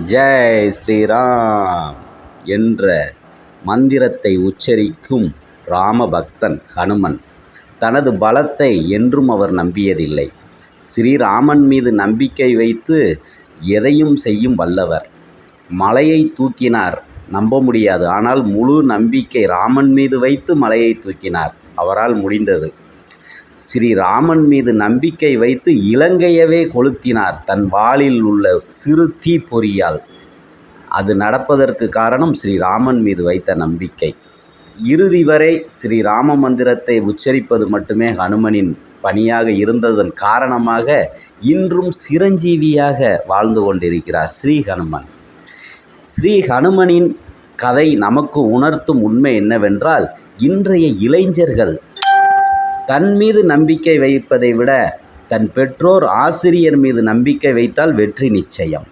ஜெய் ஸ்ரீராம் என்ற மந்திரத்தை உச்சரிக்கும் ராமபக்தன் ஹனுமன். தனது பலத்தை என்றும் அவர் நம்பியதில்லை. ஸ்ரீராமன் மீது நம்பிக்கை வைத்து எதையும் செய்யும் வல்லவர். மலையை தூக்கினார் நம்ப முடியாது. ஆனால் முழு நம்பிக்கை ராமன் மீது வைத்து மலையை தூக்கினார். அவரால் முடிந்தது. ஸ்ரீராமன் மீது நம்பிக்கை வைத்து இலங்கையவே கொளுத்தினார் தன் வாளில் உள்ள சிறு தீ பொறியால். அது நடப்பதற்கு காரணம் ஸ்ரீராமன் மீது வைத்த நம்பிக்கை. இறுதி வரை ஸ்ரீராம மந்திரத்தை உச்சரிப்பது மட்டுமே ஹனுமனின் பணியாக இருந்ததன் காரணமாக இன்றும் சிரஞ்சீவியாக வாழ்ந்து கொண்டிருக்கிறார் ஸ்ரீ ஹனுமன். ஸ்ரீ ஹனுமனின் கதை நமக்கு உணர்த்தும் உண்மை என்னவென்றால் இன்றைய இளைஞர்கள் தன் மீது நம்பிக்கை வைப்பதை விட தன் பெற்றோர் ஆசிரியர் மீது நம்பிக்கை வைத்தால் வெற்றி நிச்சயம்.